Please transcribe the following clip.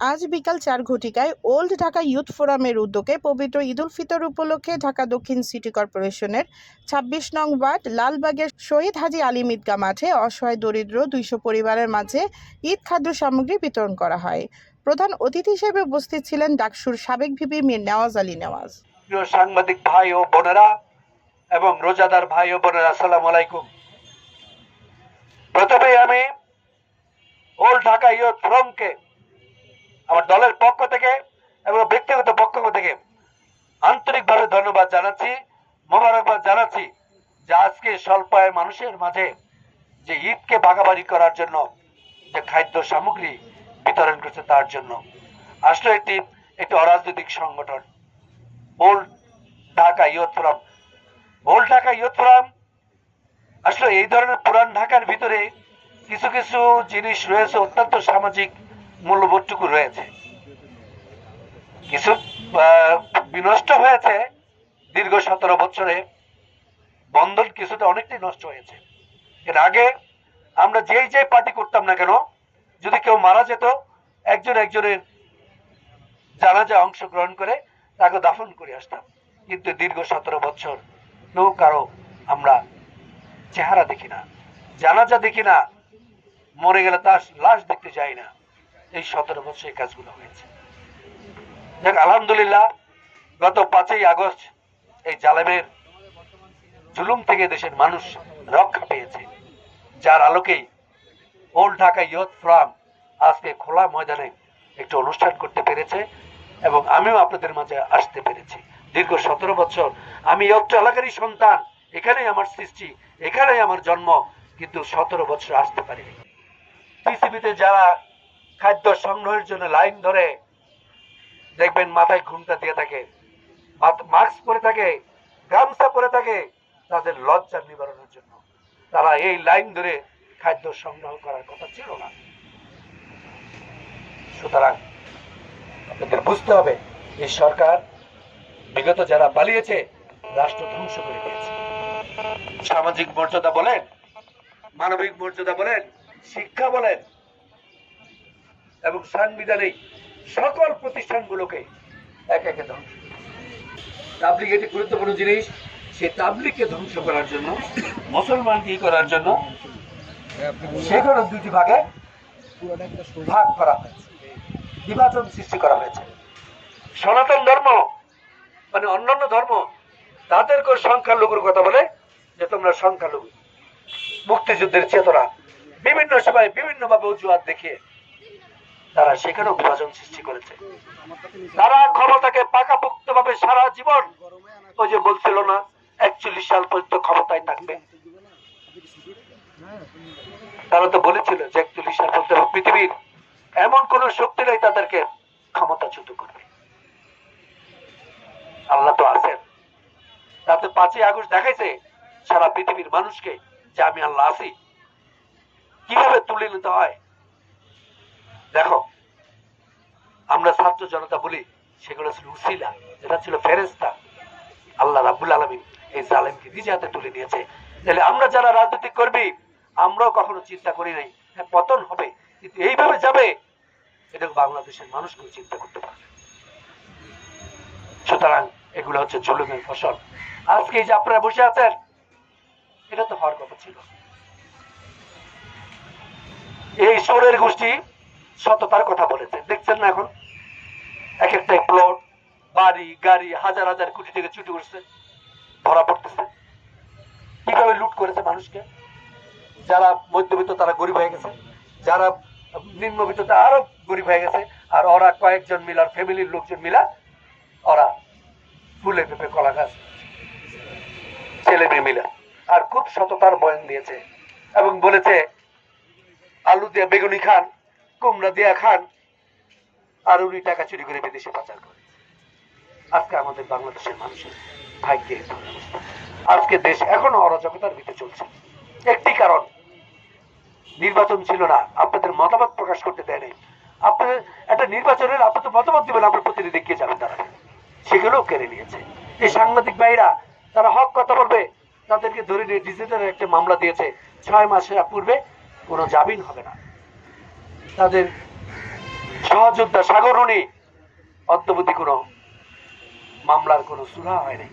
আজ বিকাল চার ঘটিকায় ওল্ড ঢাকা ইউথ ফোরামের উদ্যোগে পবিত্র ঈদুল ফিতর উপলক্ষে ঢাকা দক্ষিণ সিটি কর্পোরেশনের ছাব্বিশ নং ওয়ার্ড, লালবাগের শহীদ হাজী আলিম ঈদগাহ মাঠে অসহায় দরিদ্র দুইশো পরিবারের মাঝে ঈদ খাদ্য সামগ্রী বিতরণ করা হয়। প্রধান অতিথি হিসেবে উপস্থিত ছিলেন ডাকসুর সাবেক ভিপি মীর নেওয়াজ আলী নেওয়াজ। সাংবাদিক ভাই ও বোনেরা এবং রোজাদার ভাই ও বোনেরা, আসসালামু আলাইকুম। প্রথমে আমি ওল্ড ঢাকা ইয়ুথ ফোরামকে আমার দলের পক্ষ থেকে এবং ব্যক্তিগত পক্ষ থেকে আন্তরিকভাবে ধন্যবাদ জানাচ্ছি, মোবারকবাদ জানাচ্ছি যে আজকে স্বল্প আয়ের মানুষের মাঝে যে ঈদকে ভাগাভাগি করার জন্য যে খাদ্য সামগ্রী বিতরণ করছে তার জন্য। আসলে একটি একটি অরাজনৈতিক সংগঠন old Dhaka youth forum. Dhaka youth forum আসলে এই ধরনের পুরান ঢাকার ভিতরে কিছু কিছু জিনিস রয়েছে অত্যন্ত সামাজিক মূল্যবোধটুকু রয়েছে। কিছু বিনষ্ট হয়েছে দীর্ঘ সতেরো বছরে। বন্ধন কিছুটা অনেকটাই নষ্ট হয়েছে। এর আগে আমরা যেই যেই পার্টি করতাম না কেন, যদি কেউ মারা যেত, একজন একজনের জানাজা অংশগ্রহণ করে তাকে দাফন করে আসতাম। কিন্তু দীর্ঘ সতেরো বছর কেউ কারও আমরা চেহারা দেখি না, জানাজা দেখি না, মরে গেলে তার লাশ দেখতে যাই না। এই সতেরো বছর এই কাজগুলো হয়েছে। দেখ আলহামদুলিল্লাহ, গত পাঁচই আগস্ট এই জালেমের জুলুম থেকে দেশের মানুষ রক্ষা পেয়েছে। যার আলোকেই ওল্ড ঢাকা ইয়ুথ ফোরাম আজকে খোলা ময়দানে একটু অনুষ্ঠান করতে পেরেছে এবং আমিও আপনাদের মাঝে আসতে পেরেছি। দীর্ঘ সতেরো বছর আমি অত্র এলাকারই সন্তান, এখানেই আমার সৃষ্টি, এখানেই আমার জন্ম, কিন্তু সতেরো বছর আসতে পারিনি। পৃথিবীতে যারা খাদ্য সংগ্রহের জন্য লাইন ধরে দেখবেন মাথায় ঘুমটা দিয়ে থাকে। মাস্ক পরে থাকে, গামছা পরে থাকে, তাদের লজ্জা নিবারণের জন্য। তারা এই লাইন ধরে খাদ্য সংগ্রহ করার কথা ছিল না। সুতরাং আপনাদের বুঝতে হবে এই সরকার বিগত যারা পালিয়েছে, রাষ্ট্র ধ্বংস করে দিয়েছে। সামাজিক মর্যাদা বলেন, মানবিক মর্যাদা বলেন, শিক্ষা বলেন এবং সাংবিধানিক সকল প্রতিষ্ঠানগুলোকে এক একে ধ্বংস। তাবলিগ একটি গুরুত্বপূর্ণ জিনিস, সেই তাবলিগকে ধ্বংস করার জন্য মুসলমান কি করার জন্য সেখানে দুটি ভাগে ভাগ করা হয়েছে। বিভাজন সৃষ্টি করা হয়েছে। সনাতন ধর্ম মানে অন্যান্য ধর্ম তাদেরকে সংখ্যালঘুর কথা বলে যে তোমরা সংখ্যালঘু। মুক্তিযুদ্ধের চেতনা। বিভিন্ন সময় বিভিন্নভাবে অজুহাত দেখিয়ে তারা সেখানেও বিভাজন সৃষ্টি করেছে। তারা ক্ষমতাকে পাকাপোক্ত ভাবে সারা জীবন ওই যে বলছিল না, একচল্লিশ সাল পর্যন্ত ক্ষমতায় থাকবে। তারা তো বলেছিল যে একচল্লিশ সাল পর্যন্ত পৃথিবীর এমন কোন শক্তি নেই তাদেরকে ক্ষমতা ক্ষমতাচ্যুত করবে। আল্লাহ তো আছেন। তাতে পাঁচই আগস্ট দেখাইছে সারা পৃথিবীর মানুষকে যে আমি আল্লাহ আছি। কীভাবে তুলে নিতে হয় দেখো আমরা জনতা বলি, সেগুলো ছিল উসিলা, যেটা ছিল ফেরেস্তা আল্লাহ রাবুল আলমিন এই জালেমকে নিজে হাতে তুলে নিয়েছে তাহলে আমরা যারা রাজনৈতিক করবি, আমরাও কখনো চিন্তা করি নাই। হ্যাঁ পতন হবে, কিন্তু এইভাবে যাবে এটা বাংলাদেশের মানুষ কোনো চিন্তা করতে পারবে সুতরাং এগুলো হচ্ছে জুলুমের ফসল। আজকে যে আপনারা বসে আছেন, এটা তো হওয়ার কথা ছিল। এই সোরের গোষ্ঠী সততার কথা বলেছে। দেখছেন না এখন? এক একটা প্লট, বাড়ি, গাড়ি হাজার হাজার কোটি থেকে চুটি করছে, ধরা পড়তেছে। কীভাবে লুট করেছে মানুষকে? যারা মধ্যবিত্ত তারা গরিব হয়ে গেছে, যারা নিম্নবিত্ত তারা আরও গরিব হয়ে গেছে, আর ওরা কয়েকজন মিলার ফ্যামিলির লোকজন মিলা ওরা ফুলে পেঁপে, কলা গাছ, ছেলে মেয়ে মিলা, আর খুব সততার বয়ান দিয়েছে এবং বলেছে, আলু দিয়ে বেগুনি খান, কুমড়া দিয়া খান আর উনি টাকা চুরি করে বিদেশে পাচার করে। আজকে আমাদের বাংলাদেশের মানুষের ভাগ্যে। আজকে দেশ এখনও অরাজকতার ভিতরে চলছে। একটি কারণ, নির্বাচন ছিল না, আপনাদের মতামত প্রকাশ করতে দেয়নি আপনাদের একটা নির্বাচনের আপনি তো মতামত দিবেন, আপনার প্রতিনিধি কে যাবেন তারা। সেগুলোও কেড়ে নিয়েছে। এই সাংবাদিক ভাইরা, তারা হক কথা বলবে, তাদেরকে ধরে নিয়ে ডিজিটাল একটা মামলা দিয়েছে। ছয় মাসের পূর্বে কোনো জামিন হবে না। তাদের সহযোদ্ধা সাগরণী অদ্যবধি কোনো মামলার কোনো সুরা হয় নাই